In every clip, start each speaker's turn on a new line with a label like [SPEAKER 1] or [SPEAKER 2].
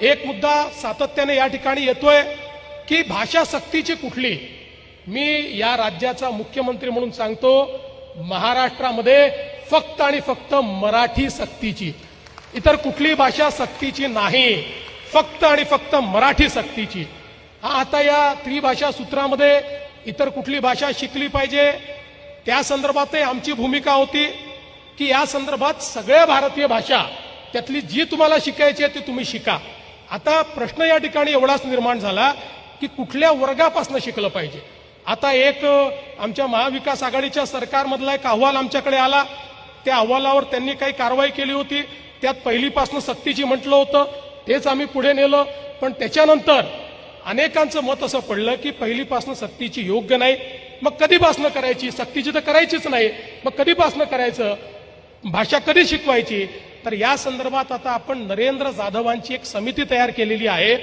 [SPEAKER 1] एक मुद्दा सातत्याने या ठिकाणी येतोय की भाषा सक्तीची कुठली? मी या राज्याचा मुख्यमंत्री म्हणून सांगतो महाराष्ट्रामध्ये फक्त आणि फक्त मराठी सक्तीची. इतर कुठली भाषा सक्तीची नाही फक्त आणि फक्त मराठी सक्तीची. हा आता या त्रिभाषा सूत्रामध्ये इतर कुठली भाषा शिकली पाहिजे? त्या संदर्भातही आमची भूमिका होती की या संदर्भात सगळ्या भारतीय भाषा त्यातली जी तुम्हाला शिकायची आहे ती तुम्ही शिका. आता प्रश्न या ठिकाणी एवढाच निर्माण झाला की कुठल्या वर्गापासून शिकलं पाहिजे. आता एक आमच्या महाविकास आघाडीच्या सरकारमधला एक अहवाल आमच्याकडे आला. त्या अहवालावर त्यांनी काही कारवाई केली होती. त्यात पहिलीपासून सक्तीची म्हटलं होतं. तेच आम्ही पुढे नेलं. पण त्याच्यानंतर अनेकांचं मत असं पडलं की पहिलीपासून सक्तीची योग्य नाही. मग कधीपासनं करायची? सक्तीची तर करायचीच नाही. मग कधीपासनं करायचं? भाषा कधी शिकवायची? तर या संदर्भात आता आपण नरेंद्र जाधवांची एक समिती तयार केलेली आहे.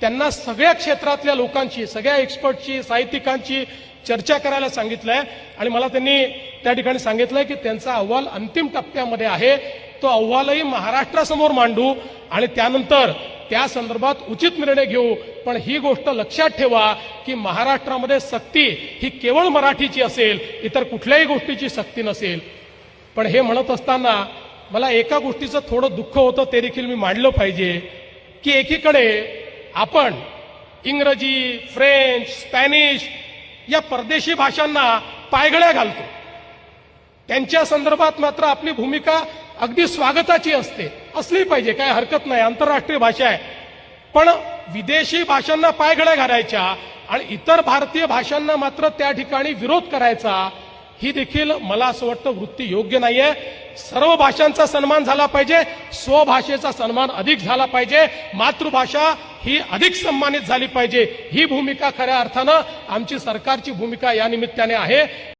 [SPEAKER 1] त्यांना सगळ्या क्षेत्रातल्या लोकांची सगळ्या एक्सपर्टची साहित्यिकांची चर्चा करायला सांगितलंय. आणि मला त्यांनी त्या ठिकाणी सांगितलंय की त्यांचा अहवाल अंतिम टप्प्यामध्ये आहे. तो अहवालही महाराष्ट्रासमोर मांडू आणि त्यानंतर त्या संदर्भात उचित निर्णय घेऊ. पण ही गोष्ट लक्षात ठेवा की महाराष्ट्रामध्ये सक्ती ही केवळ मराठीची असेल इतर कुठल्याही गोष्टीची सक्ती नसेल. पण हे म्हणत असताना मला एका गोष्टीचं थोडं दुःख होतं ते देखील मी मांडलं पाहिजे की एकीकडे आपण इंग्रजी फ्रेंच स्पॅनिश या परदेशी भाषांना पायगळ्या घालतो. त्यांच्या संदर्भात मात्र आपली भूमिका अगदी स्वागताची असते. असली पाहिजे काय हरकत नाही आंतरराष्ट्रीय भाषा आहे. पण विदेशी भाषांना पायघड्या घालायच्या आणि इतर भारतीय भाषांना मात्र त्या ठिकाणी विरोध करायचा ही देखील मला असं वाटतं वृत्ती योग्य नाहीये. सर्व भाषांचा सन्मान झाला पाहिजे स्वभाषेचा सन्मान अधिक झाला पाहिजे मातृभाषा ही अधिक सन्मानित झाली पाहिजे. ही भूमिका खऱ्या अर्थानं आमची सरकारची भूमिका या निमित्ताने आहे.